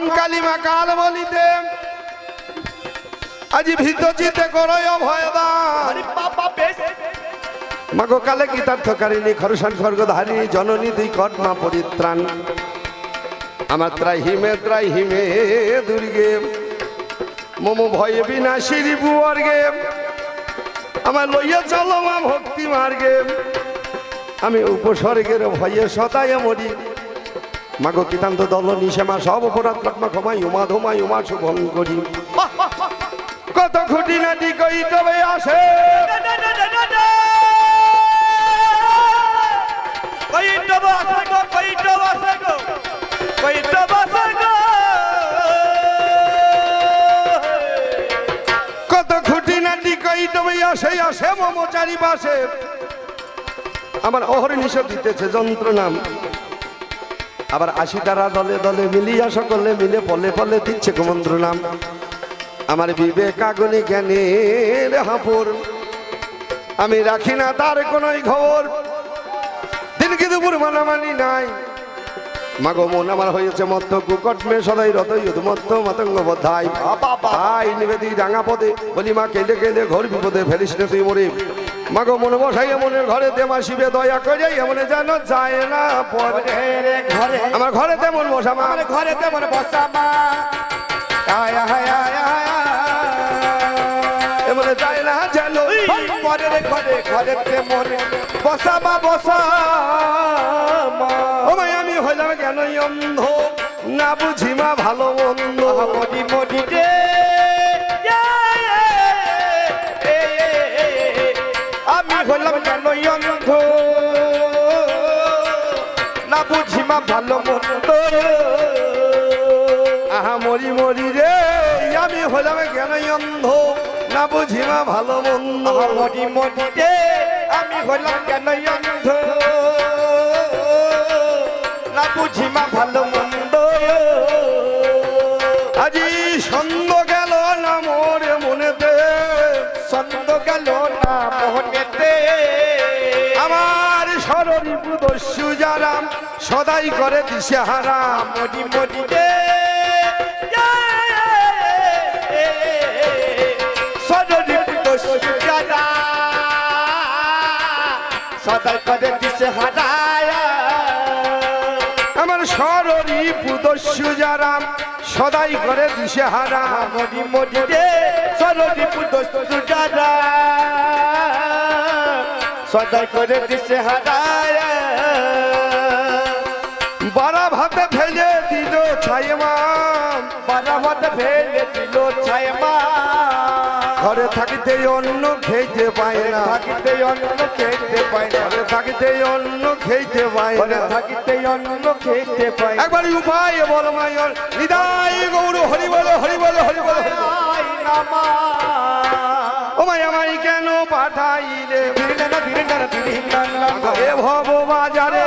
আমার কঙ্কালী মা কাল বলিতে আজি ভীত চিতে করয় অভয় দান। বেশ। মাগো কালে গীতার্থকারিণী খরসান খর্গধারিণী জননী দুই কর্মা পরিত্রাণ। আমার ত্রাই হিমে ত্রাই হিমে দুর্গে মম ভয়ে বিনা বিনাশী বুয়ার্গে। আমার লইয়া চলো মা ভক্তি মার্গে। আমি উপসর্গের ভয়ে সদায় মরি। মাগো কিতান্ত দল নিশেমা সব অপরাধ কর্মা ক্ষমাই উমা ধুমাই উমা শুভম করি। কত খুঁটি নাটি কই তবে আসে বাসে বাসে বাসে কত খুঁটি নাটি কই তবে আসে আসে মম চারিপাশে আমার অহর্নিশ দিতেছে যন্ত্রণা। আবার আশি তারা দলে দলে মিলিয়া সকলে মিলে পলে পলে দিচ্ছে কুমন্ত্র নাম। আমার বিবেক আগুনে জ্ঞানের হাপুর। আমি রাখি না তার কোনোই খবর। দিন কি দুপুর মানামানি নাই। মাগো মন আমার হয়েছে মত্ত কুকটমে সদাই রতই মত্ত মতঙ্গ বধাই। আই নিবেদি ডাঙা পদে বলি মা কেঁদে কেঁদে ঘর বিপদে ফেলিস না তুই মরে। মাগো মন বসাই মনের ঘরে দেমা শিবে দয়া করে এমনে যেন যায় না পরে ঘরে। আমার ঘরে তেমন বসা মা। আমার ঘরে তেমন বসা মা। আয়া হায়া আয়া এমনে যায় না যেন ঘরে রে ঘরে ঘরে তেমন বসা মা বসা মা। ও আমি হইলাম কেন অন্ধ না বুঝি মা ভালো মন্দ। মদি মদি হলাম কেন অন্ধ। না বুঝি মা ভালো মন্দ। আহা মরি মরি রে আমি হইলাম কেন অন্ধ। না বুঝি মা ভালো মন্দ। মদি মদি রে আমি হলাম কেন অন্ধ। না বুঝি মা ভালো মন্দ। আজি সন্দ পুদস্যু যারাম সদাই করে দিশে হারাম? মদি মদি রে সদাই করে দিছে আমার সরণি পুদস্যু যারাম সদাই করে দিশে হারাম? মদি মদি রে সদরি পুতো সুজাদা সদাই করে দিছে হাদায়া বারা ভাতে ফেলে দিল ছাইমাম বারামত ফেলে দিল ছায়মা ঘরে থাকিতে অন্য খেতে পায় না। থাকিতে অন্ন খেতে পায় না। ঘরে থাকিতে অন্য খেতে পায় না। থাকিতে অন্ন খেতে পায় একবার উপায় বল মায়র নিদাই গৌর হরি বলে হরি বলে হরি বলে ও মাই আমায় কেন পাঠাইলে? ভব বাজারে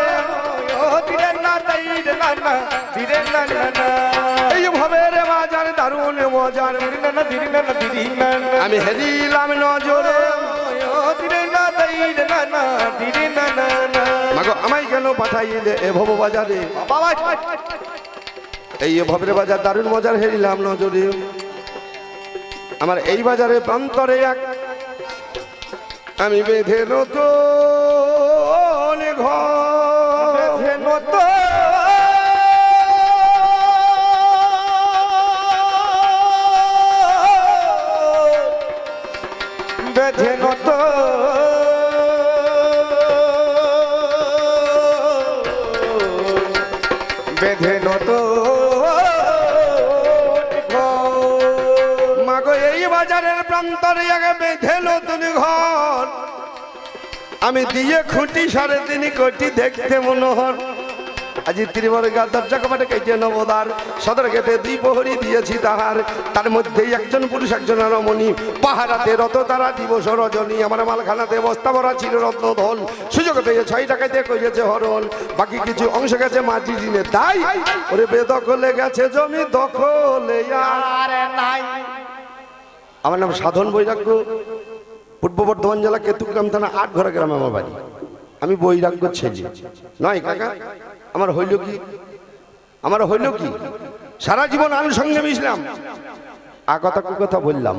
না না না না না। এই ভবের বাজার দারুণ মজার। ধীরে না না ধীরে না না ধীরে না না। আমি হেরিলাম নজরে। ও না ধীরে না না ধীরে না না না। মাগো আমায় কেন পাঠাইলে এ ভব বাজারে বাবা এই ভবের বাজার দারুণ মজার হেরিলাম নজরে। আমার এই বাজারে প্রান্তরে এক আমি বেঁধে নতুন ঘর। এক বেঁধে নতুন ঘর। আমি দিয়ে খুঁটি সাড়ে তিন কোটি দেখতে মনোহর। আজি ত্রিবর দরজা কপাটে কেটে নবদার। সদর গেটে দুই প্রহরী দিয়েছি তাহার। তার মধ্যে একজন পুরুষ, একজন রমণী পাহারাতে রত তারা, দিবস রজনী। আমার মালখানাতে বস্তা ভরা ছিল রত্ন ধন সুযোগ পেয়ে ছয় টাকাতে করেছে হরণ। বাকি কিছু অংশ গেছে মাটি দিনে তাই ওরে বেদখলে গেছে জমি দখলে আরে নাই। আমার নাম সাধন বৈরাগ্য পূর্ব বর্ধমান জেলা কেতুগ্রাম থানা আট ঘর গ্রামে আমার বাড়ি। আমি বৈরাগ্য ছেলে। নয় কাকা আমার হইল কি? আমার হইল কি? সারা জীবন আনুষঙ্গে মিশলাম। আ কথা কু কথা বললাম।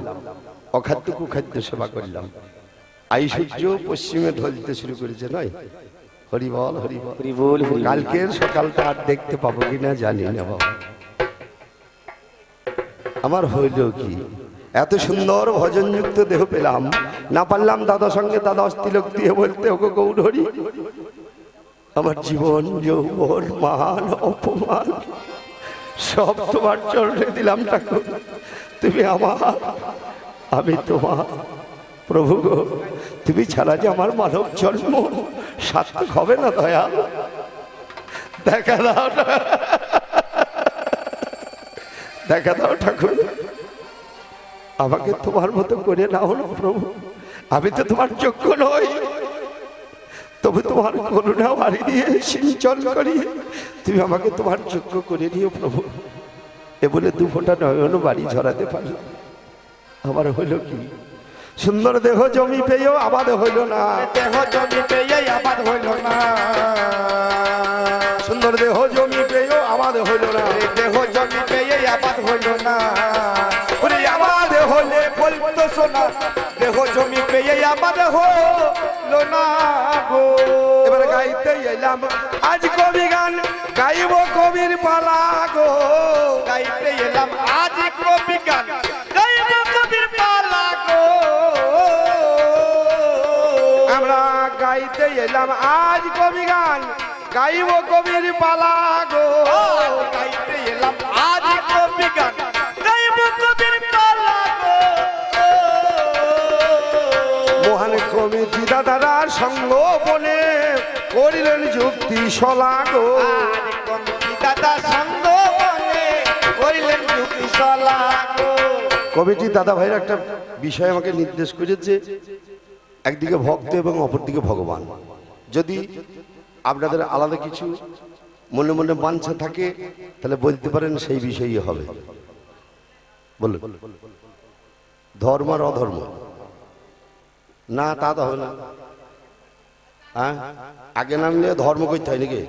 অখাদ্য কুখাদ্য সেবা করলাম। আই সূর্য পশ্চিমে ঢলতে শুরু করেছে নয়? হরিবল হরিবল হরিবল হরিবল কালকের সকালটা আর দেখতে পাবো কিনা জানি না বাবা। আমার হইল কি? এত সুন্দর ভজনযুক্ত দেহ পেলাম। না পারলাম দাদার সঙ্গে দাদা অস্থিলোক দিয়ে বলতে ওকে গৌরহরি, আমার জীবন যৌবন, মান, অপমান, সব তোমার চরণে দিলাম ঠাকুর। তুমি আমার, আমি তোমার, প্রভু গো, তুমি ছাড়া যে আমার মানব জন্ম সার্থক হবে না দয়া। দেখা দাও দেখা দাও ঠাকুর। আমাকে তোমার মতো করে নাও না প্রভু। আমি তো তোমার যোগ্য নই। তবে তোমার করুণা বাড়ি দিয়ে সিঞ্চন করি। তুমি আমাকে তোমার যোগ্য করে নিও প্রভু। এ বলে দু ফোঁটা নয়ন বাড়ি ঝরাতে পারি আমার হইল কি? সুন্দর দেহ জমি পেয়েও আবাদ হইল না। দেহ জমি পেয়ে আবাদ হইল না। সুন্দর দেহ জমি পেয়েও আবাদ হইল না। দেহ জমি পেয়ে আবাদ হইল না। বলতো শোনা দেহ জমি পেয়ে আবাদ হইল না গো। এবারে গাইতে এলাম, আজ কবি গান, গাইব কবির পালা গো। গাইতে এলাম, আজ কবি গান, গাইব কবির পালা গো। আমরা গাইতে এলাম, আজ কবি গান, গাইব কবির পালা গো। গাইতে এলাম, আজ কবি গান কমিটি দাদারা সঙ্গ বনে করিলেন যুক্তি সলা গো। দাদা সঙ্গ বনে করিলেন যুক্তি কমিটি দাদা ভাইয়ের একটা বিষয় আমাকে নির্দেশ করেছে একদিকে ভক্ত এবং অপরদিকে ভগবান। যদি আপনাদের আলাদা কিছু মনে মনে বাঞ্ছা থাকে তাহলে বলতে পারেন সেই বিষয়ই হবে। বলুন। ধর্ম আর অধর্ম। না, তা তো হবে না। হ্যাঁ? আগে নামলে ধর্ম করতে হয় নাকি?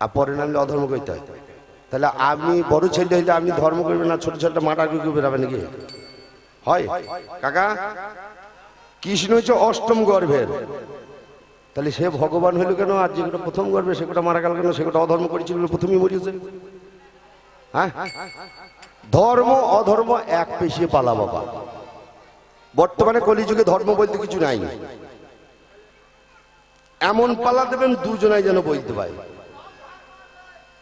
আর পরে নামলে অধর্ম করতে হয়। তাহলে আমি বড় ছেলে হইলে আপনি ধর্ম করবেন না, ছোট ছোট মাটা করে বেরাবে নাকি? হয়? কাকা? কৃষ্ণ হচ্ছে অষ্টম গর্ভের। তাহলে সে ভগবান হইল কেন? আর যেগুলো প্রথম গর্ভে সেগুলো মারা গেল কেন? সেগুলো অধর্ম করেছিল প্রথমেই মরিয়েছে। হ্যাঁ? ধর্ম, অধর্ম এক পেশিয়ে পালা বাবা। বর্তমানে কলিযুগে ধর্ম বলতে কিছু নাই। এমন পালা দেবেন দুজনাই যেন বলতে পারে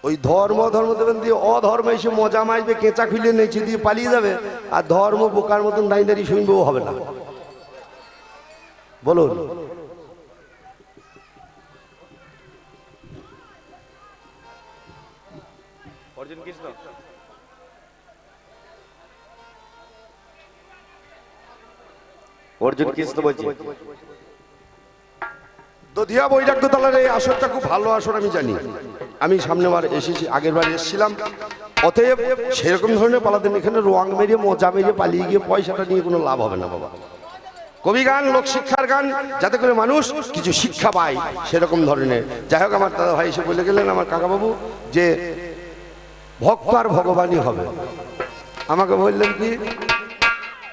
ওই ধর্ম ধর্ম দেবেন দিয়ে অধর্ম এসে মজা মাইবে, কেঁচা খুলে নেচে দিয়ে পালিয়ে যাবে, আর ধর্ম বোকার মতন দাঁড়িয়ে দাঁড়িয়ে শুনবেও হবে না। বলুন। অর্জুন কৃষ্ণ বলছি। দধিয়া বৈরাগ্য তলার এই আসরটা খুব ভালো আসর আমি জানি। আমি সামনে বার এসেছি আগের বার এসেছিলাম। অতএব সেরকম ধরনের পালাতেন এখানে রোয়াং মেরে মজা মেরে পালিয়ে গিয়ে পয়সাটা নিয়ে কোনো লাভ হবে না বাবা। কবি গান লোক শিক্ষার গান যাতে করে মানুষ কিছু শিক্ষা পায় সেরকম ধরনের। যাই হোক আমার দাদা ভাই এসে বলে গেলেন আমার কাকাবাবু যে ভক্ত আর ভগবানই হবে। আমাকে বললেন কি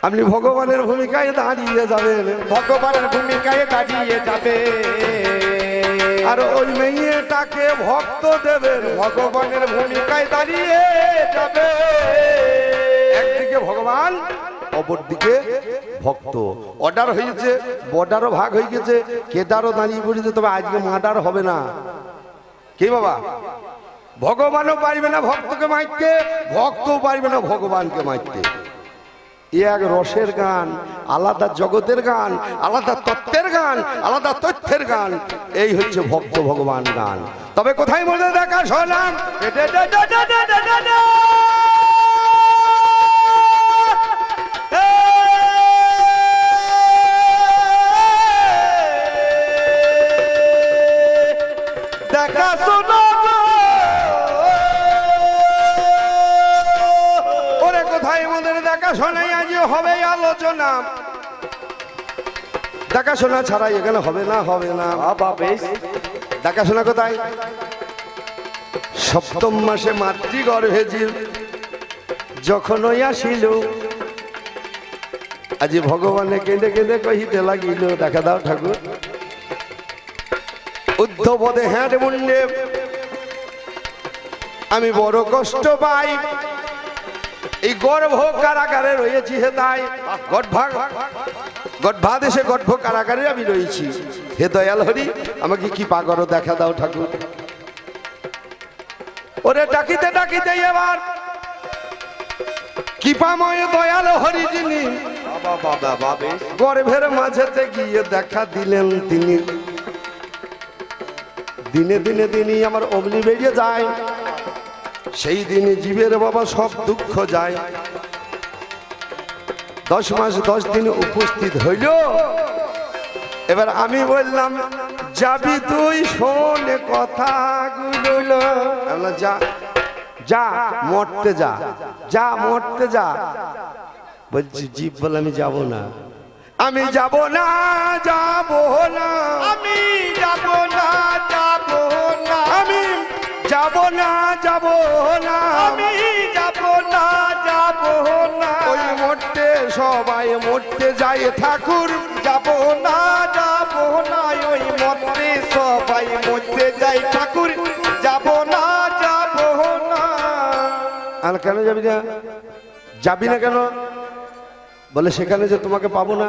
আপনি ভগবানের ভূমিকায় দাঁড়িয়ে যাবেন। ভগবানের ভূমিকায় দাঁড়িয়ে যাবে। আর ওই মেয়েটাকে ভক্ত দেবেন। ভগবানের ভূমিকায় দাঁড়িয়ে যাবে। একদিকে ভগবান অপরদিকে ভক্ত। অর্ডার হয়েছে বর্ডারও ভাগ হয়ে গেছে। কেদারও দাঁড়িয়ে পড়েছে তবে আজকে মার্ডার হবে না। কে বাবা? ভগবানও পারবে না ভক্তকে মারতে ভক্তও পারবে না ভগবানকে মারতে। এক রসের গান, আলাদা জগতের গান, আলাদা তত্ত্বের গান, আলাদা তথ্যের গান, এই হচ্ছে ভক্ত ভগবান গান। তবে কোথায় মনে দেখা শোনাম কোথায় দেখা শোনাই? আজ হবে আলোচনা। দেখাশোনা ছাড়া এখানে হবে না হবে না। বাবা বেশ। দেখাশোনা কোথায়? সপ্তম মাসে মাতৃগর্ভে জীব যখন ওই আসিল আজি ভগবানে কেঁদে কেঁদে কহিতে লাগিল দেখা দাও ঠাকুর। উদ্ধবদে হ্যাঁ মুন্ডে আমি বড় কষ্ট পাই। এই গর্ভ কারাগারে রয়েছি হে তাই। গর্ভাগ গর্ভাদেশে গর্ভ কারাগারে আমি রয়েছি। হে দয়াল হরি, আমাকে কি পাগরো দেখা দাও ঠাকুর। ওরে ডাকিতে ডাকিতে এবার। কৃপাময় দয়াল হরি যিনি, গর্ভের মাঝেতে গিয়ে দেখা দিলেন তিনি। দিনে দিনে দিনই আমার অগ্নি বেরিয়ে যায়। সেই দিনে জীবের বাবা সব দুঃখ যায়। দশ মাস, দশ দিন উপস্থিত হইল। এবার আমি বললাম, যাবি তুই? শোনে কথাগুলো যা যা, মরতে যা যা, মরতে যা। বলছি, জীব বলে আমি যাব না। আমি যাব না যাব না। আমি যাব না যাব না যাব না যাব না। আমি যাব না যাব না। ওই মরতে সবাই মরতে যায় ঠাকুর। যাব না যাব না ওই মন্ত্রে সবাই মধ্যে যাই ঠাকুর। যাব না যাব না। আর কেন যাবি না? যাবি না কেন? বলে সেখানে যে তোমাকে পাবো না।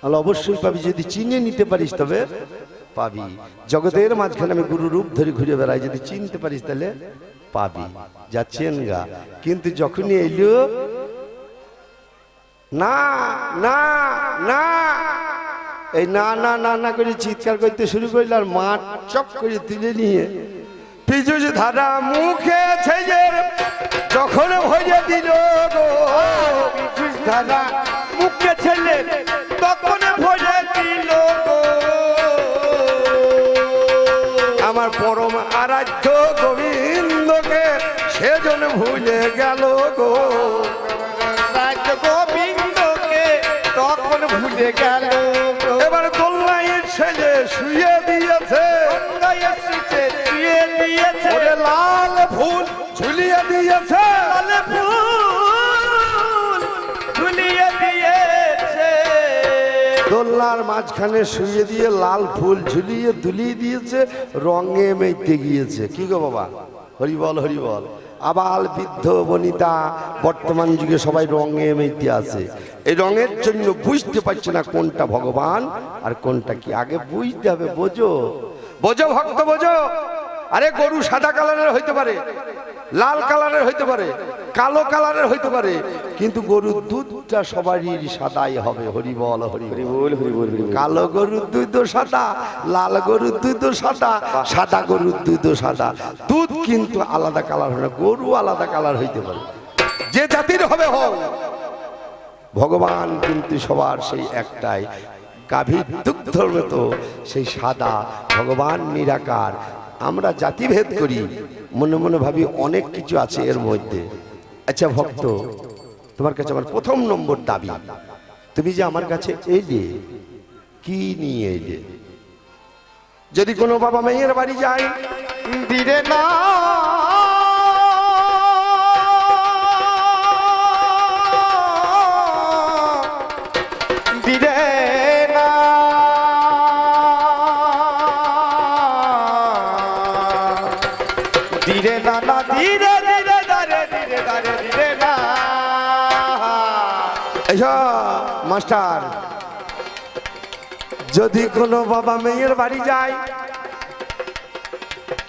তাহলে অবশ্যই পাবি যদি চিনে নিতে পারিস তবে। পাবি। জগতের মাঝখানে আমি গুরু রূপ ধরে ঘুরে বেড়াই, যদি চিনতে পারিস তাহলে পাবি। যাচ্ছেন গা। কিন্তু যখনই এলো, না না না, এই না না না না করে চিৎকার করতে শুরু করল আর মাঠ চক করে তুলে নিয়ে পিছুষ ধারা মুখে ছেলে যখন ভরে দিল গো পিছুস ধারা মুখে ছেলে তখন ভরে দিল। ভুলে গেল গো। রাজ গোবিন্দকে তখন ভুলে গেল। এবার দোল্লাইয়ের ছেলে শুয়ে দিয়েছে। ছুঁয়ে দিয়েছে। লাল ফুল ঝুলিয়ে দিয়েছে। লাল ফুল ঝুলিয়ে দিয়েছে। দোলনার মাঝখানে শুয়ে দিয়ে লাল ফুল ঝুলিয়ে দুলিয়ে দিয়েছে রঙে মেতে গিয়েছে। কি গো বাবা? হরি বল হরি বল। আবাল বৃদ্ধ বনিতা, বর্তমান যুগে সবাই রঙে মেতে আছে। এই রঙের জন্য বুঝতে পারছে না কোনটা ভগবান আর কোনটা কি। আগে বুঝতে হবে, বোঝো। বোঝো ভক্ত, বোঝো। আরে গরু সাদা কালারের হইতে পারে, লাল কালারের হইতে পারে, কালো কালারের হইতে পারে কিন্তু গরুর দুধটা সবারই সাদাই হবে। হরি বল হরি হরি বল হরি বল কালো গরুর দুধ সাদা লাল গরুর দুধ সাদা সাদা গরুর দুধ সাদা। দুধ কিন্তু আলাদা কালার না গরু আলাদা কালার হইতে পারে। যে জাতির হবে হোক ভগবান কিন্তু সবার সেই একটাই গাভীর দুগ্ধর মতো সেই সাদা ভগবান নিরাকার। আমরা জাতিভেদ করি মনে মনে ভাবি অনেক কিছু আছে এর মধ্যে। আচ্ছা ভক্ত তোমার কাছে আমার প্রথম নম্বর দাবি। তুমি যে আমার কাছে এলে, কি নিয়ে এলে? যদি কোনো বাবা মেয়ের বাড়ি যায় দিলে না। মাস্টার যদি কোনো বাবা মেয়ের বাড়ি যায়,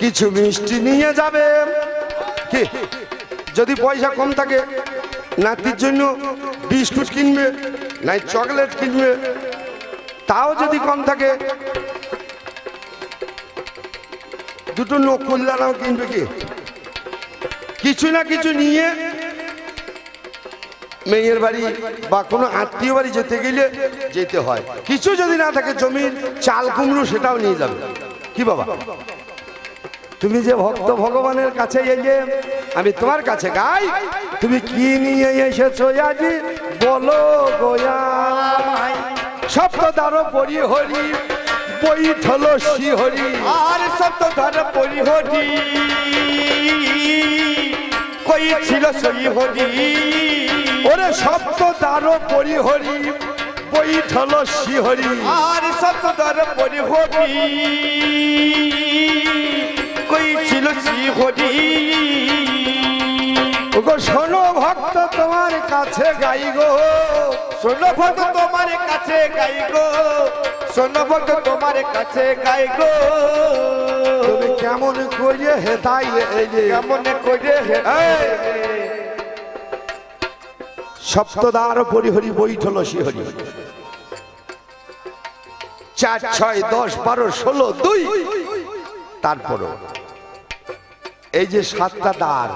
কিছু মিষ্টি নিয়ে যাবে। কি? যদি পয়সা কম থাকে, নাতির জন্য বিস্কুট কিনবে, নাই চকলেট কিনবে, তাও যদি কম থাকে, দুটো নকুল দানাও কিনবে কি? কিছু না কিছু নিয়ে মেয়ের বাড়ি বা কোনো আত্মীয় বাড়ি যেতে গেলে যেতে হয়। কিছু যদি না থাকে জমির চাল কুমড়ো সেটাও নিয়ে যাবে। কি বাবা? তুমি যে ভক্ত ভগবানের কাছে এলে, আমি তোমার কাছে গাই। তুমি কি নিয়ে এসেছ আজি? বলো গোয়া সপ্তদার পরিহরি, বৈঠল শ্রীহরি আর সত্য ধর পরিহরি, কই ছিল সই হরি ওরে সপ্তদার পরিহরি বৈঠল শ্রীহরি আর সত্য ধর পরিহরি কই ছিল সই হরি ওগো শোনো ভক্ত তোমার কাছে গাই গো। শোনো ভক্ত তোমার কাছে গাই গো। শোনো ভক্ত তোমার কাছে গাই গো। তুমি কেমন করে এলে? কেমন করে হে সপ্তদার পরিহরি বৈঠল শ্রীহরি। চার, ছয়, দশ, বারো, ষোলো, দুই। তারপরও এই যে সাতটা দ্বার,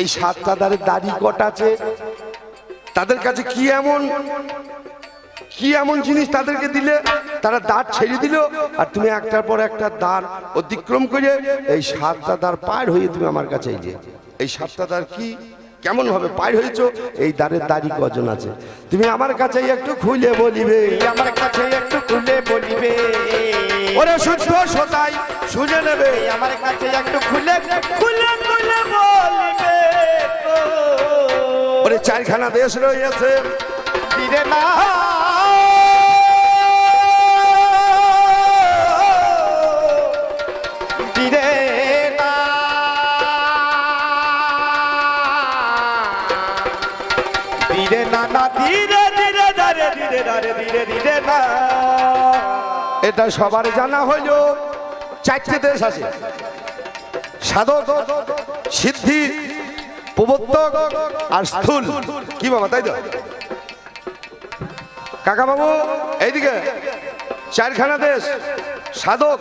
এই সাতটা দ্বারের দাড়ি আছে তাদের কাছে কি এমন কি এমন জিনিস তাদেরকে দিলে? তারা দাঁত ছেড়ে দিল, আর তুমি একটার পর একটা দ্বার অতিক্রম করে এই সাতটা দ্বার পার হয়ে তুমি আমার কাছে এই যে, এই সাতটা দ্বার কি? কেমন ভাবে পার হয়েছো? এই দ্বারের দাড়ি কজন আছে? তুমি আমার কাছে একটু খুলে বলিবে। আমার কাছে একটু খুলে বলিবে। ওরে শুদ্ধ সতাই শুনে নেবে। আমার কাছে একটু খুলে খুলে খুলে বলিবে। ওরে চারখানা দেশ রয়েছে। না এটা সবার জানা হইল। চারটে দেশ আছে। সাধক, সিদ্ধি, প্রবর্তক আর স্থূল। কি বাবা, তাই তো? কাকা বাবু এইদিকে। চারখানা দেশ। সাধক,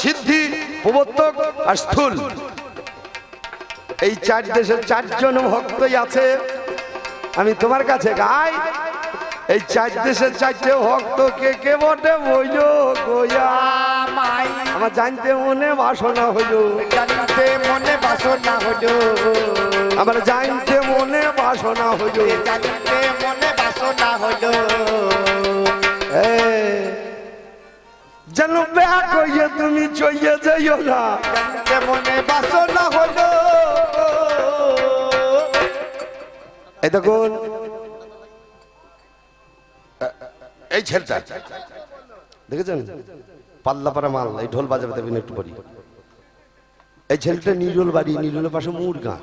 সিদ্ধি, প্রবর্তক আর স্থূল। এই চার দেশের চারজন ভক্তই আছে। আমি তোমার কাছে গাই। এই চার দেশের চারটে ভক্ত কে কে বটে বইল গোয়া? মাই আমার জানতে মনে বাসনা হইল। জানতে মনে বাসনা হলো আমার জানতে মনে বাসনা হইল। জানতে মনে বাসনা হলো এ, যেন ব্যাক হইয়ে তুমি চইয়ে যাইও না। জানতে মনে বাসনা হলো এই এই ছেলেটা। দেখেছেন? পাল্লাপাড়া মাল, এই ঢোল বাজাবে দেবেন একটু পরি এই ছেলেটা নিরুল বাড়ি, নিরুলের পাশে মুরগা।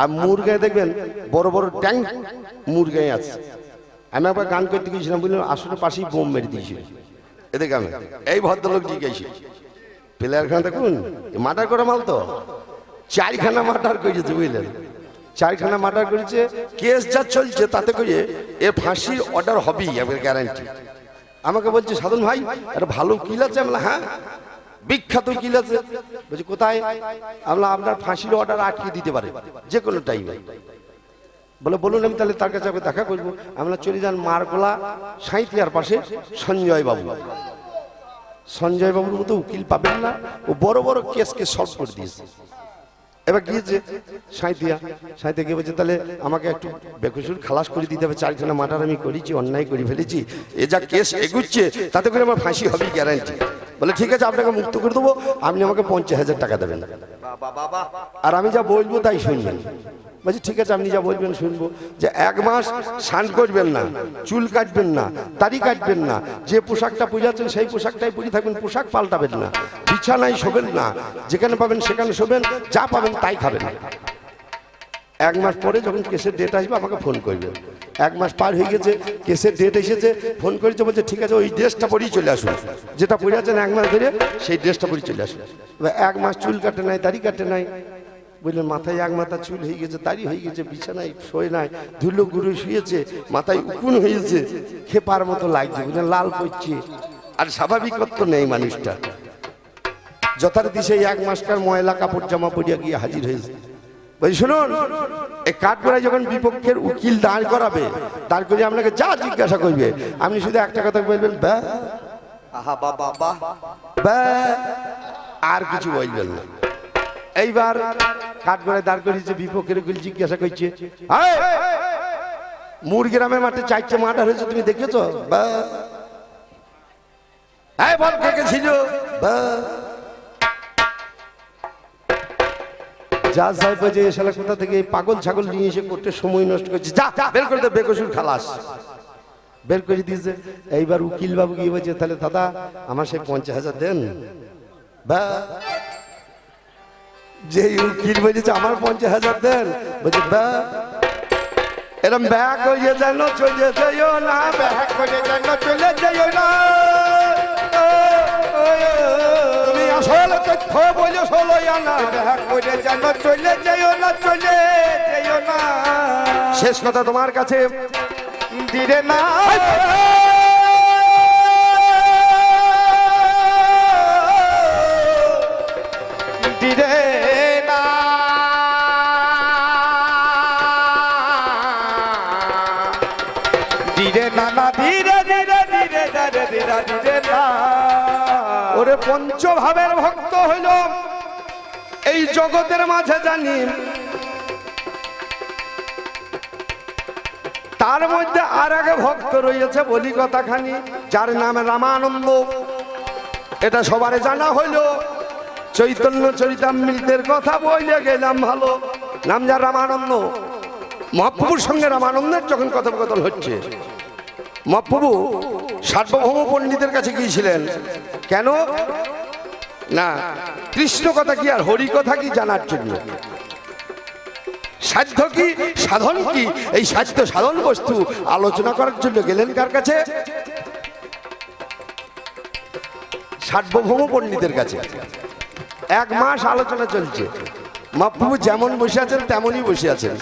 আর মুরগায় দেখবেন, বড় বড় ট্যাঙ্ক মুরগায় আছে। আমি একবার গান করতে গিয়েছিলাম বুঝলাম আসলে পাশেই বোম মেরে দিয়েছি। এদিকে আমি এই ভদ্রলোক জিজ্ঞাসি প্লেয়ারখানা দেখুন? মার্ডার করা মাল তো? চারখানা মার্ডার করেছে, বুঝলেন? চারখানা মার্ডার করেছে, কেস যা চলছে তাতে করে এর ফাঁসির অর্ডার হবেই এবার গ্যারান্টি আমাকে বলছে, সাধন ভাই, একটা ভালো কিল আছে? আমরা হ্যাঁ বিখ্যাত কিল আছে। বলছি, কোথায়? আমরা আপনার ফাঁসির অর্ডার আটকে দিতে পারে যে কোনো টাইমে বলে, বলুন, আমি তাহলে তার কাছে দেখা করব। আমরা চলে যান মারগোলা সাঁইতিয়ার পাশে সঞ্জয় বাবু। সঞ্জয় বাবুর মতো উকিল পাবেন না, ও বড় বড় কেসকে সলভ করে দিয়েছে। এবার গিয়েছে সাঁইতিয়া সাঁইতে গিয়ে বলছে তাহলে আমাকে একটু বেকসুর খালাস করে দিতে হবে চারখানা মাটার আমি করেছি অন্যায় করে ফেলেছি। এ যা কেস এগুচ্ছে তাতে করে আমার ফাঁসি হবে গ্যারান্টি বলে ঠিক আছে আপনাকে মুক্ত করে দেবো আপনি আমাকে পঞ্চাশ হাজার টাকা দেবেন। আর আমি যা বলব তাই শুনবেন। বলছি, ঠিক আছে, আপনি যা বলবেন শুনব। যে এক মাস স্নান করবেন না, চুল কাটবেন না দাড়ি কাটবেন না, যে পোশাকটা পূজাচ্ছেন সেই পোশাকটাই পরে থাকবেন পোশাক পাল্টাবেন না, বিছানায় শোবেন না, যেখানে পাবেন সেখানে শোবেন, যা পাবেন তাই খাবেন। এক মাস পরে যখন কেসের ডেট আসবে, আমাকে ফোন করবে। এক মাস পার হয়ে গেছে, কেসের ডেট এসেছে ফোন করেছে, বলছে, ঠিক আছে, ওই ড্রেসটা পরেই চলে আসুন। যেটা পরে আছেন এক মাস ধরে, সেই ড্রেসটা পরেই চলে আসুন। এক মাস চুল কাটে নাই দাড়ি কাটে নাই বুঝলেন মাথায় এক মাথা চুল হয়ে গেছে দাড়ি হয়ে গেছে বিছানায় শোয় নাই ধুলো গুরু শুয়েছে মাথায় উকুন হয়েছে খেপার মতো লাগছে বুঝলেন লাল করছে আর স্বাভাবিকত্ব নেই মানুষটা। যথারীতি সেই এক মাসকার ময়লা কাপড় জামা পরিয়া গিয়ে হাজির হয়েছে। বলছি শুনুন এই কাঠগড়ায় যখন বিপক্ষের উকিল দাঁড় করাবে দাঁড় করে আপনাকে যা জিজ্ঞাসা করবে আপনি শুধু একটা কথা বলবেন ব্যা আহা বাবা আর কিছু বলবেন না। এইবার কাঠগড়ায় দাঁড় করিয়েছে বিপক্ষের উকিল জিজ্ঞাসা করছে "এই, মুরগ্রামের মাঠে চারটে মার্ডার হয়েছে তুমি দেখেছ? শালা কোথা থেকে পাগল ছাগল নিয়ে এসে করতে সময় নষ্ট করছে যা, বের করে দে বেকসুর খালাস। বের করে দিয়েছে এইবার উকিল বাবু গিয়ে বলছে তাহলে দাদা আমার সেই পঞ্চাশ হাজার দেন। বা। যে উকিল বলেছে, আমার পঞ্চাশ হাজার দেন। বলছে এরম ব্যাগ হয়ে যেন চলে যাইও না ব্যাগ করে যেন চলে যাইও না। তুমি আসল তথ্য বলে ষোলো আনা ব্যাগ করে যেন চলে যাইও না, চলে যাইও না। শেষ কথা তোমার কাছে। দিরে না। পঞ্চভাবের ভক্ত হইল। এই জগতের মাঝে জানি। তার মধ্যে আর আগে ভক্ত রয়েছে বলি কথাখানি, যার নাম রামানন্দ। এটা সবার জানা হইল। চৈতন্য চরিতামৃতের কথা বইলে গেলাম ভালো। নাম যার রামানন্দ। মহাপ্রভুর সঙ্গে রামানন্দের যখন কথোপকথন হচ্ছে, মহাপ্রভু সার্বভৌম পণ্ডিতের কাছে গিয়েছিলেন। কেন? না, কৃষ্ণ কথা কি আর হরি কথা কি জানার জন্য? সাধ্য কি, সাধন কি? এই সাধ্য সাধন বস্তু আলোচনা করার জন্য গেলেন কার কাছে? সার্বভৌম পণ্ডিতের কাছে। এক মাস আলোচনা চলছে। মহাপ্রভু যেমন বসে আছেন, তেমনই বসে আছেন।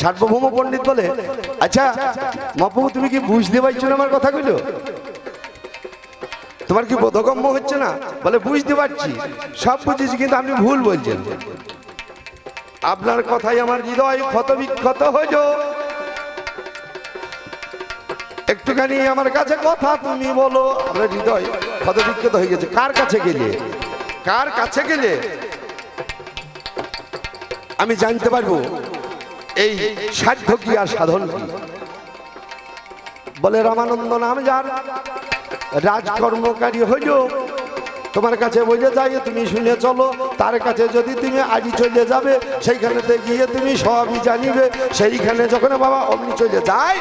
সার্বভৌম পণ্ডিত বলে আচ্ছা মহাপ্রভু তুমি কি বুঝতে পারছ আমার কথাগুলো? তোমার কি বোধগম্য হচ্ছে না? বলে, বুঝতে পারছি। সব বুঝেছি, কিন্তু আপনি ভুল বলছেন। আপনার কথাই আমার হৃদয় ক্ষত বিক্ষত হইল একটুখানি আমার কাছে কথা তুমি বলো। আমার হৃদয় ক্ষত বিক্ষত হয়ে গেছে। কার কাছে গেলে? কার কাছে গেলে? আমি জানতে পারব, এই সাধ্য কি আর সাধন কি বলে, রামানন্দ নাম যার রাজকর্মকারী হইল। তোমার কাছে বলে যাই, তুমি শুনে চলো। তার কাছে যদি তুমি আজই চলে যাবে, সেইখানেতে গিয়ে তুমি সবই জানিবে। সেইখানে যখন বাবা অমনি চলে যায়,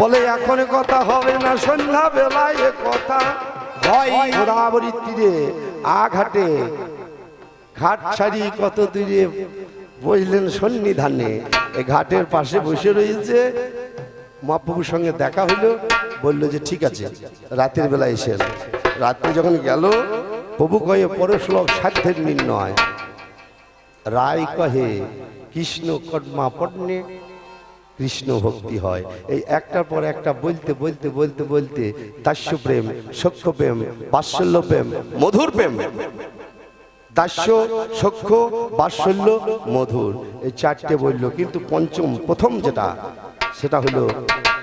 বলে, এখন কথা হবে না সন্ধ্যা বেলায় কথা হয় তীরে আঘাটে ঘাট ছাড়ি কত দূরে বসলেন সন্নিধানে। ঘাটের পাশে বসে রয়েছে মহাপ্রভুর সঙ্গে দেখা হইল, বলল যে ঠিক আছে, রাতের বেলা এসেন রাত্রে যখন গেল, প্রভু কয়ে পরশ্লোক সাধ্যের নির্ণয় রায় কহে, কৃষ্ণ কর্মা পণ্যে কৃষ্ণ ভক্তি হয়। এই একটার পর একটা বলতে বলতে বলতে বলতে দাস্য প্রেম, সক্ষ প্রেম, বাৎসল্য প্রেম, মধুর প্রেম। দাস্য সখ্য বাৎসল্য, মধুর। এই চারটে বলল, কিন্তু পঞ্চম, প্রথম যেটা সেটা হলো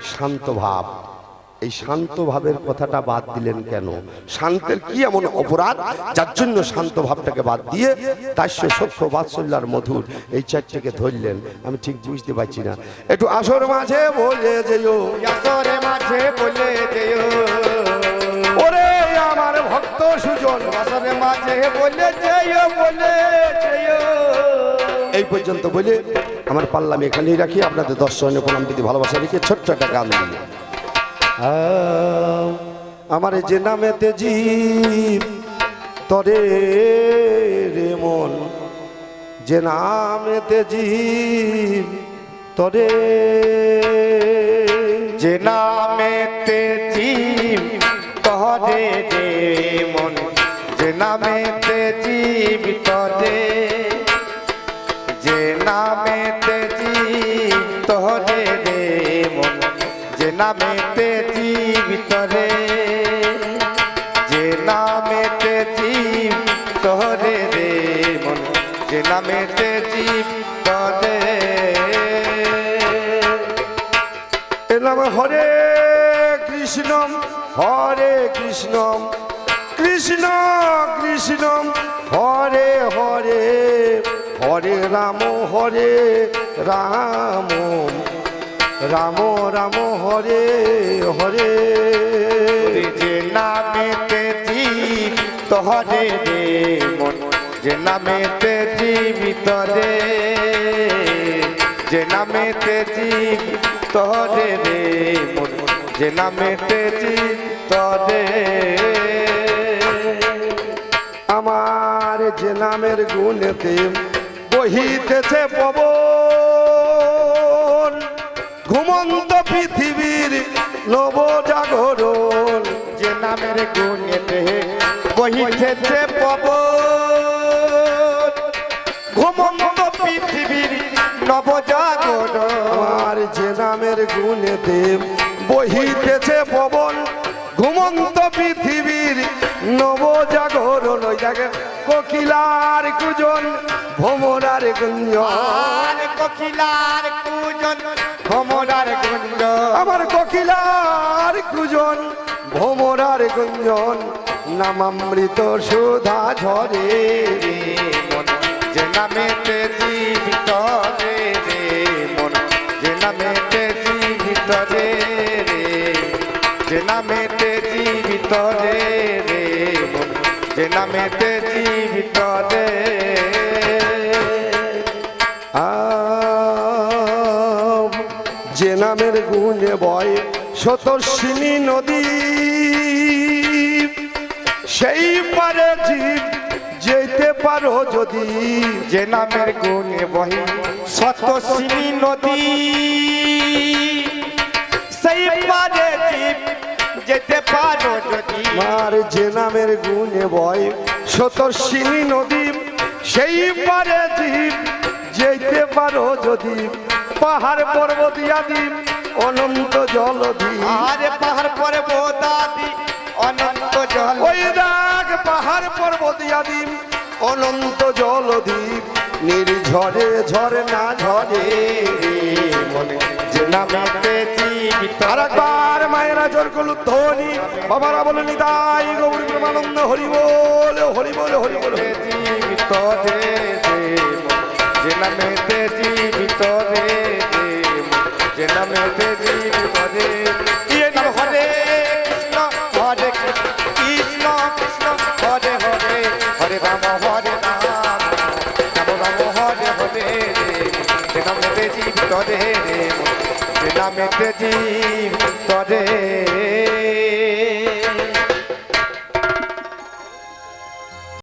শান্ত ভাব। এই শান্ত ভাবের কথাটা বাদ দিলেন কেন? শান্তের কি এমন অপরাধ? যার জন্য শান্ত ভাবটাকে বাদ দিয়ে দাস্য সখ্য বাৎসল্য আর মধুর এই চারটেকে ধরলেন। আমি ঠিক বুঝতে পারছি না। একটু আসর মাঝে বলে যেও। আসরে মাঝে বলে যেও। ওরে আমার ভক্ত সুজন। আসরে মাঝে বলে যেও বলে যেও। এই পর্যন্ত বলে আমার পাল্লা আমি এখানেই রাখি। আপনাদের দর্শনে প্রণাম প্রীতি ভালোবাসা রেখে ছোট্ট একটা গান আমার যে নামেতে জীব, তরে রে মন, যে নামেতে জীব, তরে যে নামেতে জীব তহরে রে মন, যে নামেতে জীব, তরে যে নামেতে তেজি তোরে রে মন। যে নামেতে তেজি, ভিতরে। যে নামেতে তেজি তোরে রে মন। যে নামেতে জীব হরে রাম হরে রাম। রাম রাম হরে হরে। যে নামেতে জীবিত রে রে মন যে নামেতে জীবিত রে। যে নামেতে জীবিত রে রে মন যে নামেতে জীবিত রে। আমার যে নামের গুণেতে বহিতেছে পবন। ঘুমন্ত পৃথিবীর নবজাগরণ যে নামের গুণেতে বহিতেছে পবন। ঘুমন্ত পৃথিবীর নবজাগরণ আমার যে নামের গুণেতে বহিতেছে পবন। ঘুমন্ত পৃথিবীর নবজাগরণ ওই দেখেন কোকিলার কুজন ভোমরার গুঞ্জন। কোকিলার কুজন ভ্রমরার গুঞ্জ আমার কোকিলার কুজন ভোমরার গুঞ্জন নামামৃত সুধা ঝরে যে নামেতে জীবিত জীবিত রে যে নামেতে জীবিত রে। আম, যে নামের গুণে বয় শতর্ষিনী নদী। সেই পারে জীব যেতে পারো যদি যে নামের গুণে বহি শতসিনী নদী। সেই পারে যেতে পারো যদি। মার যে নামের গুণে বয় সতর্ষিনী নদী সেই পারে জীব যেতে পারো যদি। পাহাড় পর্বত আদি অনন্ত জল দি আরে পাহাড় পর্বত আদি অনন্ত জল ওই রাগ পাহাড় পর্বত আদি অনন্ত জলদ্বীপ, নির্ঝরে ঝরে না ঝরে। মনে জোর করল ধ্বনি, বাবারা বলে নিতাই গৌরী প্রেমানন্দ, হরি বল হরি বল হরি বল। যে রে যে রে নামেতে জীবিত রে